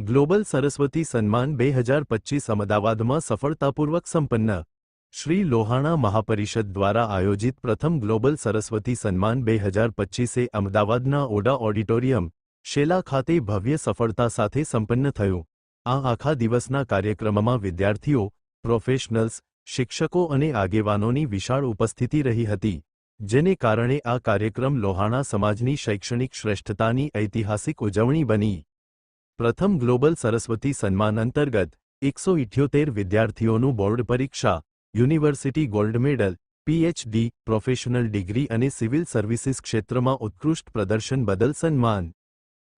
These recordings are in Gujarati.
ગ્લોબલ સરસ્વતી સન્માન બે હજાર પચીસ અમદાવાદમાં સફળતાપૂર્વક સંપન્ન. શ્રી લોહાણા મહાપરિષદ દ્વારા આયોજિત પ્રથમ ગ્લોબલ સરસ્વતી સન્માન બે હજાર પચીસે અમદાવાદના ઓડા ઓડિટોરિયમ, શેલા ખાતે ભવ્ય સફળતા સાથે સંપન્ન થયું. આ આખા દિવસના કાર્યક્રમમાં વિદ્યાર્થીઓ, પ્રોફેશનલ્સ, શિક્ષકો અને આગેવાનોની વિશાળ ઉપસ્થિતિ રહી હતી, જેને કારણે આ કાર્યક્રમ લોહાણા સમાજની શૈક્ષણિક શ્રેષ્ઠતાની ઐતિહાસિક ઉજવણી બની. પ્રથમ ગ્લોબલ સરસ્વતી સન્માન અંતર્ગત એકસો ઇઠ્યોતેર વિદ્યાર્થીઓનું બોર્ડ પરીક્ષા, university gold medal, PhD, professional degree અને સિવિલ સર્વિસીસ ક્ષેત્રમાં ઉત્કૃષ્ટ પ્રદર્શન બદલ સન્માન.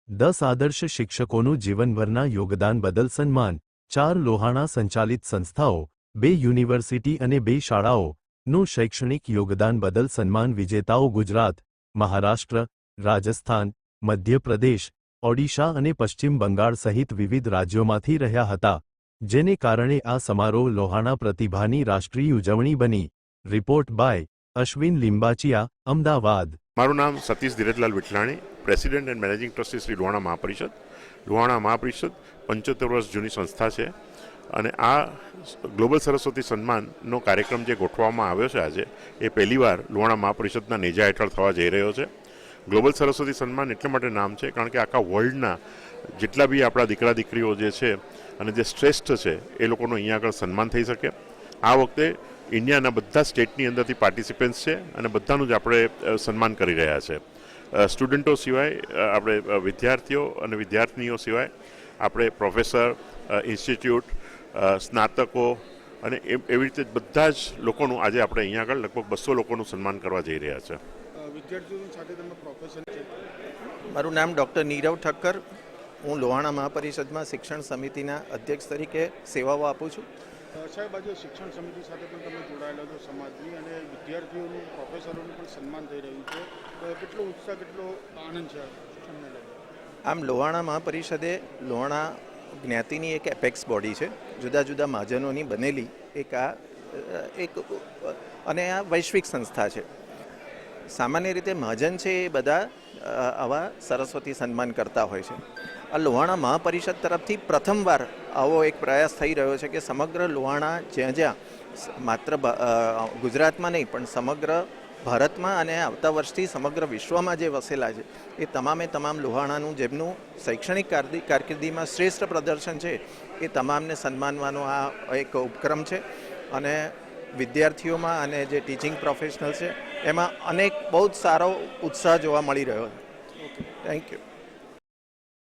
દસ આદર્શ શિક્ષકોનું જીવનભરના યોગદાન બદલ સન્માન. ચાર લોહાણા સંચાલિત સંસ્થાઓ, બે યુનિવર્સિટી અને બે શાળાઓ નું શૈક્ષણિક યોગદાન બદલ સન્માન. વિજેતાઓ ગુજરાત, મહારાષ્ટ્ર, રાજસ્થાન, મધ્યપ્રદેશ ઓડિશા અને પશ્ચિમ બંગાળ સહિત વિવિધ રાજ્યોમાંથી રહ્યા હતા, જેને કારણે આ સમારોહ લોહાણા પ્રતિભાની રાષ્ટ્રીય ઉજવણી બની. Report by Ashwin Limbachiya, Ahmedabad. મારું નામ Satish Dhirajlal Vithalani, president and managing trustee Shri Lohana Mahaparishad. Lohana Mahaparishad પંચોતેર વર્ષ જૂની સંસ્થા છે અને આ ગ્લોબલ સરસ્વતી સન્માનનો કાર્યક્રમ જે ગોઠવવામાં આવ્યો છે આજે, એ પહેલીવાર લોહાણા મહાપરિષદના નેજા હેઠળ થવા જઈ રહ્યો છે. ગ્લોબલ સરસ્વતી સન્માન એટલા માટે નામ છે, કારણ કે આખા વર્લ્ડના જેટલા બી આપણા દીકરા દીકરીઓ જે છે અને જે શ્રેષ્ઠ છે, એ લોકોનું અહીંયા આગળ સન્માન થઈ શકે. આ વખતે ઇન્ડિયાના બધા સ્ટેટની અંદરથી પાર્ટિસિપન્ટ્સ છે અને બધાનું જ આપણે સન્માન કરી રહ્યા છે. સ્ટુડન્ટો સિવાય આપણે વિદ્યાર્થીઓ અને વિદ્યાર્થીનીઓ સિવાય આપણે પ્રોફેસર ઇન્સ્ટિટ્યૂટ સ્નાતકો અને એવી રીતે બધા જ લોકોનું આજે આપણે અહીંયા આગળ લગભગ બસો લોકોનું સન્માન કરવા જઈ રહ્યા છે. અ, વિદ્યાર્થીઓની સાથે તમે પ્રોફેશન છે. મારું નામ ડૉક્ટર નીરવ ઠક્કર. હું લોહાણા મહાપરિષદમાં શિક્ષણ સમિતિના અધ્યક્ષ તરીકે સેવાઓ આપું છું. સાહેબ આજે શિક્ષણ સમિતિ સાથે પણ તમે જોડાયેલા છો સમાજની અને વિદ્યાર્થીઓનું પ્રોફેસરોનું પણ સન્માન થઈ રહ્યું છે. તો કેટલો ઉત્સાહ કેટલો આનંદ છે આમ લોહાણા મહાપરિષદે લોહાણા જ્ઞાતિની એક એપેક્સ બોડી છે. જુદા જુદા મહાજનોની બનેલી એક આ એક અને આ વૈશ્વિક સંસ્થા છે. સામાન્ય રીતે મહાજન છે એ બધા આવા સરસ્વતી સન્માન કરતા હોય છે. આ લોહાણા મહાપરિષદ તરફથી પ્રથમવાર આવો એક પ્રયાસ થઈ રહ્યો છે કે સમગ્ર લોહાણા જ્યાં જ્યાં માત્ર ગુજરાતમાં નહીં, પણ સમગ્ર ભારતમાં અને આવતા વર્ષથી સમગ્ર વિશ્વમાં જે વસેલા છે, એ તમામે તમામ લોહાણાનું જેમનું શૈક્ષણિક કારદી, કારકિર્દીમાં શ્રેષ્ઠ પ્રદર્શન છે, એ તમામને સન્માનવાનો આ એક ઉપક્રમ છે. અને વિદ્યાર્થીઓમાં અને જે ટીચિંગ પ્રોફેશનલ છે એમાં અનેક બહુ જ સારો ઉત્સાહ જોવા મળી રહ્યો થેન્ક યુ